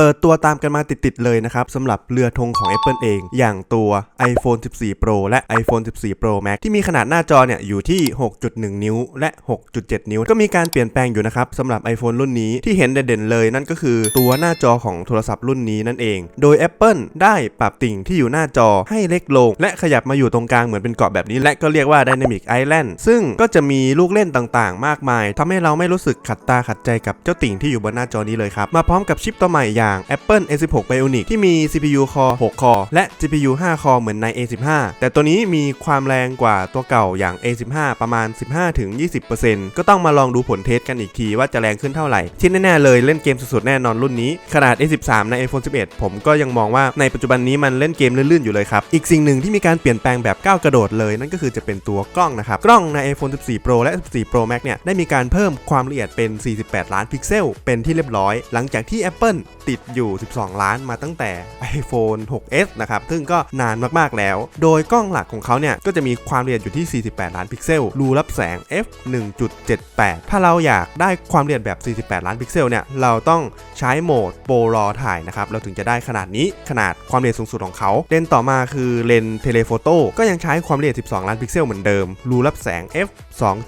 เปิดตัวตามกันมาติดๆเลยนะครับสำหรับเรือธงของ Apple เอง อย่างตัว iPhone 14 Pro และ iPhone 14 Pro Max ที่มีขนาดหน้าจอเนี่ยอยู่ที่ 6.1 นิ้ว และ 6.7 นิ้ว ก็มีการเปลี่ยนแปลงอยู่นะครับสำหรับ iPhone รุ่นนี้ที่เห็นเด่นๆเลยนั่นก็คือตัวหน้าจอของโทรศัพท์รุ่นนี้นั่นเอง โดย Apple ได้ปรับติ่งที่อยู่หน้าจอให้เล็กลง และขยับมาอยู่ตรงกลางเหมือนเป็นเกาะแบบนี้ และก็เรียกว่า Dynamic Island ซึ่งก็จะมีลูกเล่นต่างๆ มากมายทำให้เราไม่รู้สึกขัดตาขัดใจกับเจ้าติ่งที่อยู่บนหน้าจอนี้เลยครับมาพร้อมกับชิปตัวใหม่อย่าง Apple A16 Bionic ที่มี CPU Core 6 Core และ GPU 5 Core เหมือนใน A15 แต่ตัวนี้มีความแรงกว่าตัวเก่าอย่าง A15 ประมาณ 15-20%ก็ต้องมาลองดูผลเทสกันอีกทีว่าจะแรงขึ้นเท่าไหร่ ที่แน่ๆเลยเล่นเกมสุดๆแน่นอนรุ่นนี้ ขนาด A13 ใน iPhone 11 ผมก็ยังมองว่าในปัจจุบันนี้มันเล่นเกมลื่นๆอยู่เลยครับ อีกสิ่งหนึ่งที่มีการเปลี่ยนแปลงแบบก้าวกระโดดเลยนั่นก็คือจะเป็นตัวกล้องนะครับ กล้องใน iPhone 14 Pro และ 14 Pro Max เนี่ยได้มีการเพิ่มความละเอียดเป็น 48 ล้านพิกเซล เป็นที่เรียบร้อย หลังจากที่ Apple ติดอยู่ 12 ล้านมาตั้งแต่ iPhone 6s นะครับ ซึ่งก็นานมากๆแล้ว โดยกล้องหลักของเขาเนี่ย ก็จะมีความละเอียดอยู่ที่ 48 ล้านพิกเซล รูรับแสง f 1.78 ถ้าเราอยากได้ความละเอียดแบบ 48 ล้านพิกเซลเนี่ย เราต้องใช้โหมดโปรรอถ่ายนะครับ เราถึงจะได้ขนาดนี้ ขนาดความละเอียดสูงสุดของเขา เลนส์ต่อมาคือเลนเทเลโฟโต้ ก็ยังใช้ความละเอียด 12 ล้านพิกเซลเหมือนเดิม รูรับแสง f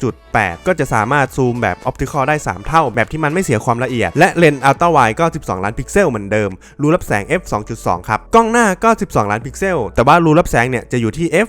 2.8 ก็จะสามารถซูมแบบออปติคอลได้ 3 เท่า แบบที่มันไม่เสียความละเอียด และเลนอัลตร้าไวก็ 12 ล้านพิกเซลเหมือนเดิม รูรับแสง f 2.2 ครับ กล้องหน้าก็ 12 ล้านพิกเซล แต่ว่ารูรับแสงเนี่ยจะอยู่ที่ f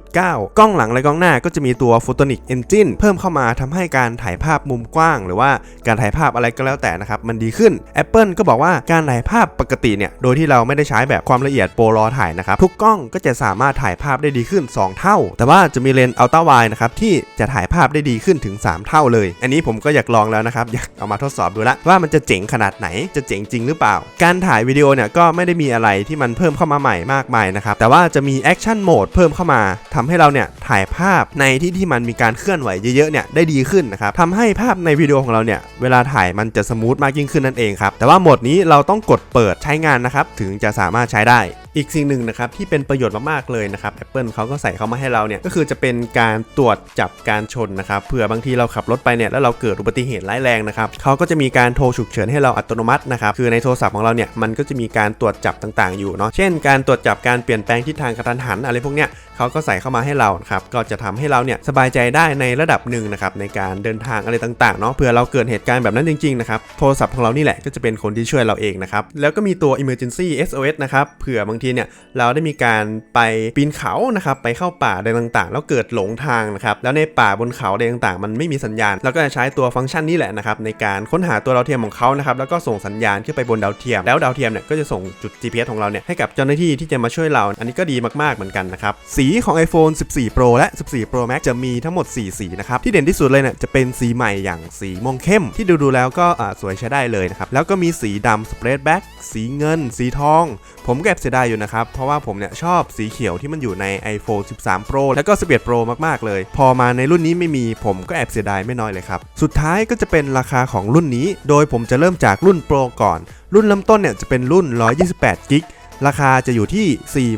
1.9 กล้องหลังและกล้องหน้าก็จะมีตัว Photonic Engine เพิ่มเข้ามาทำให้การถ่ายภาพมุมกว้าง หรือว่าการถ่ายภาพอะไรก็แล้วแต่นะครับ มันดีขึ้น Apple ก็บอกว่าการถ่ายภาพปกติเนี่ย โดยที่เราไม่ได้ใช้แบบความละเอียดโปรรอถ่ายนะครับ ทุกกล้องก็จะสามารถถ่ายภาพได้ดีขึ้น 2 เท่า แต่ว่าจะมีเลนส์อัลตร้าไวนะครับที่จะถ่ายภาพได้ดีขึ้นถึง 3 เท่าเลย อันนี้ผมก็อยากลองแล้วนะครับอยากเอามาทดสอบดูละว่ามันจะเจ๋งขนาดไหนจะเจ๋งจริงหรือเปล่า การถ่ายวิดีโอเนี่ยก็ไม่ได้มีอะไรที่มันเพิ่มเข้ามาใหม่มากมายนะครับ แต่ว่าจะมีแอคชั่นโหมดเพิ่มเข้ามาทำให้เราเนี่ยถ่ายภาพในที่ที่มันมีการเคลื่อนไหวเยอะๆเนี่ยได้ดีขึ้นนะครับทำให้ภาพในวิดีโอของเราเนี่ยเวลาถ่ายมันจะสมูทมากยิ่งขึ้นนั่นเองครับ แต่ว่าโหมดนี้เราต้องกดเปิดใช้งานนะครับ ถึงจะสามารถใช้ได้ อีกสิ่งหนึ่งนะครับที่เป็นประโยชน์มากๆเลยนะครับ Apple เขาก็ใส่เข้ามาให้เราเนี่ยก็คือจะเป็นการตรวจจับการชนนะครับเผื่อบางทีเราขับรถไปเนี่ยแล้วเราเกิดอุบัติเหตุร้ายแรงนะครับเขาก็จะมีการโทรฉุกเฉินให้เราอัตโนมัตินะครับคือในโทรศัพท์ของเราเนี่ยมันก็จะมีการตรวจจับต่างๆอยู่เนาะเช่น การตรวจจับการเปลี่ยนแปลงทิศทางกระทันหันอะไรพวกเนี้ยเขาก็ใส่เข้ามาให้เราครับก็จะทำให้เราเนี่ยสบายใจได้ในระดับหนึ่งนะครับในการเดินทางอะไรต่างๆเนาะเผื่อเราเกิดเหตุการณ์แบบนั้นจริงๆนะครับโทรศัพท์ของเรานี่แหละก็จะเป็นคนที่ช่วยเราเองนะครับแล้วก็มีตัว emergency SOS นะครับเผื่อบางทีเนี่ยเราได้มีการไปปีนเขานะครับไปเข้าป่าอะไรต่างๆ แล้วเกิดหลงทางนะครับแล้วในป่าบนเขาอะไรต่างๆ มันไม่มีสัญญาณเราก็จะใช้ตัวฟังก์ชันนี้แหละนะครับในการค้นหาตัวดาวเทียมของเขานะครับแล้วก็ส่งสัญญาณขึ้นไปบนดาวเทียม แล้วดาวเทียมเนี่ยก็จะส่งจุด GPS ของเราเนี่ยให้กับเจ้าหน้าที่ที่จะมาช่วยเรา อันนี้ก็ดีมากๆเหมือนกันนะครับสีีของ iPhone 14 Pro และ 14 Pro Max จะมีทั้งหมด 4 สีนะครับ ที่เด่นที่สุดเลยเนี่ยจะเป็นสีใหม่อย่างสีม่วงเข้ม ที่ดูๆแล้วก็อ่าสวยใช้ได้เลยนะครับ แล้วก็มีสีดำสเปรดแบ็กสีเงิน สีทอง ผมก็แอบเสียดายอยู่นะครับ เพราะว่าผมเนี่ยชอบสีเขียวที่มันอยู่ใน iPhone 13 Pro แล้วก็ 11 Pro มากๆเลย พอมาในรุ่นนี้ไม่มีผมก็แอบเสียดายไม่น้อยเลยครับสุดท้ายก็จะเป็นราคาของรุ่นนี้ โดยผมจะเริ่มจากรุ่น Pro ก่อน รุ่นเริ่มต้นเนี่ยจะเป็นรุ่น128กิก ราคาจะอยู่ที่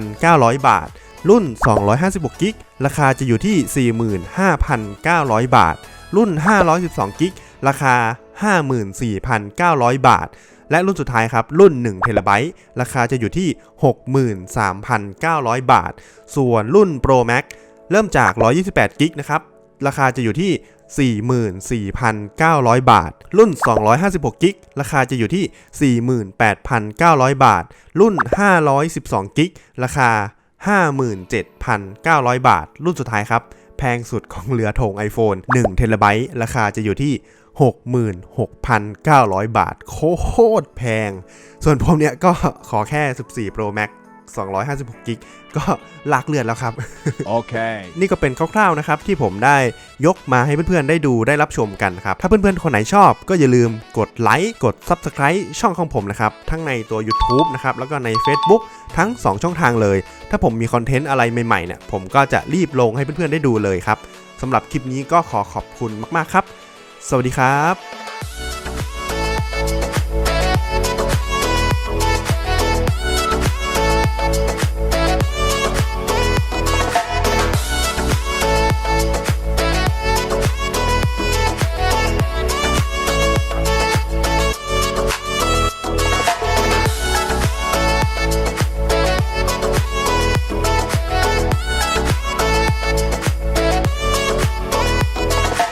41,900 บาท รุ่น 256กิกราคาจะอยู่ที่ 45,900 บาท รุ่น 512กิกราคา 54,900 บาท และรุ่นสุดท้ายครับ รุ่น1เทราไบต์ราคาจะอยู่ที่ 63,900 บาท ส่วนรุ่น Pro Max เริ่มจาก 128กิกนะครับ ราคาจะอยู่ที่ 44,900 บาท รุ่น 256 กิก ราคาจะอยู่ที่ 48,900 บาท รุ่น 512 กิก ราคา 57,900 บาท รุ่นสุดท้ายครับ แพงสุดของเรือธง iPhone 1เทราไบต์ราคาจะอยู่ที่ 66,900 บาท โคตรแพง ส่วนผมเนี่ยก็ขอแค่ 14 Pro Max 256กิกก็ลากเลือดแล้วครับ Okay. นี่ก็เป็นคร่าวๆนะครับที่ผมได้ยกมาให้เพื่อนๆได้ดูได้รับชมกันครับ ถ้าเพื่อนๆคนไหนชอบก็อย่าลืมกดไลค์กด Subscribe ช่องของผมนะครับ ทั้งในตัว YouTube นะครับแล้วก็ใน Facebook ทั้ง 2 ช่องทางเลย ถ้าผมมีคอนเทนต์อะไรใหม่ๆเนี่ยผมก็จะรีบลงให้เพื่อนๆได้ดูเลยครับสำหรับคลิปนี้ก็ขอขอบคุณมากๆครับ สวัสดีครับ